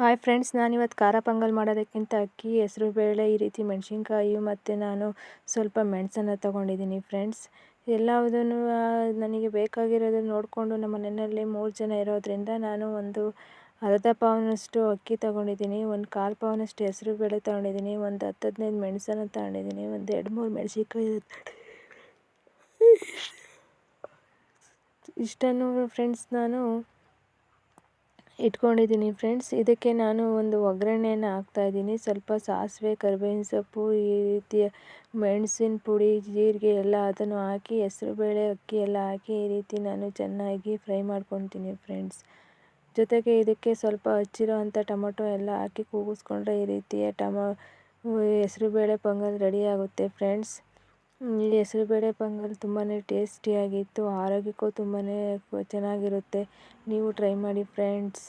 Hi friends, ನಾನಿವತ್ತು ಖಾರ ಪೊಂಗಲ್ ಮಾಡೋದಕ್ಕಿಂತ ಅಕ್ಕಿ, ಹೆಸರು ಬೇಳೆ, ಈ ರೀತಿ ಮೆಣಸಿನ್ಕಾಯಿ ಮತ್ತು ನಾನು ಸ್ವಲ್ಪ ಮೆಣಸನ್ನು ತೊಗೊಂಡಿದ್ದೀನಿ ಫ್ರೆಂಡ್ಸ್. ಎಲ್ಲದನ್ನು ನನಗೆ ಬೇಕಾಗಿರೋದನ್ನು ನೋಡಿಕೊಂಡು ನಮ್ಮ ಮನೆಯಲ್ಲಿ ಮೂರು ಜನ ಇರೋದ್ರಿಂದ ನಾನು ಒಂದು ಅರ್ಧ ಪಾವನಷ್ಟು ಅಕ್ಕಿ ತೊಗೊಂಡಿದ್ದೀನಿ, ಒಂದು ಕಾಲು ಪಾವನಷ್ಟು ಹೆಸರು ಬೇಳೆ ತೊಗೊಂಡಿದ್ದೀನಿ, ಒಂದು ಹತ್ತು ಹದಿನೈದು ಮೆಣಸನ್ನು ತೊಗೊಂಡಿದ್ದೀನಿ, ಒಂದು ಎರಡು ಮೂರು ಮೆಣಸಿನ್ಕಾಯಿ ಇಷ್ಟನ್ನು ಫ್ರೆಂಡ್ಸ್, ನಾನು ಇಟ್ಕೊಂಡಿದ್ದೀನಿ ಫ್ರೆಂಡ್ಸ್. ಇದಕ್ಕೆ ನಾನು ಒಂದು ಒಗ್ಗರಣೆಯನ್ನು ಹಾಕ್ತಾಯಿದ್ದೀನಿ ಸ್ವಲ್ಪ ಸಾಸಿವೆ, ಕರಿಬೇವಿನ ಸೊಪ್ಪು, ಈ ರೀತಿಯ ಮೆಣಸಿನ ಪುಡಿ, ಜೀರಿಗೆ ಎಲ್ಲ ಅದನ್ನು ಹಾಕಿ ಹೆಸರುಬೇಳೆ ಅಕ್ಕಿ ಎಲ್ಲ ಹಾಕಿ, ಈ ರೀತಿ ನಾನು ಚೆನ್ನಾಗಿ ಫ್ರೈ ಮಾಡ್ಕೊತೀನಿ ಫ್ರೆಂಡ್ಸ್. ಜೊತೆಗೆ ಇದಕ್ಕೆ ಸ್ವಲ್ಪ ಹಚ್ಚಿರೋ ಅಂಥ ಟೊಮೊಟೊ ಎಲ್ಲ ಹಾಕಿ ಕೂಗಿಸ್ಕೊಂಡ್ರೆ ಈ ರೀತಿಯ ಟಮ ಹೆಸರುಬೇಳೆ ಪೊಂಗಲ್ ರೆಡಿ ಆಗುತ್ತೆ ಫ್ರೆಂಡ್ಸ್. ಹೆಸರುಬೇಳೆ ಪೊಂಗಲ್ ತುಂಬಾ ಟೇಸ್ಟಿಯಾಗಿತ್ತು ಆರೋಗ್ಯಕ್ಕೂ ತುಂಬಾ ಚೆನ್ನಾಗಿರುತ್ತೆ. ನೀವು ಟ್ರೈ ಮಾಡಿ ಫ್ರೆಂಡ್ಸ್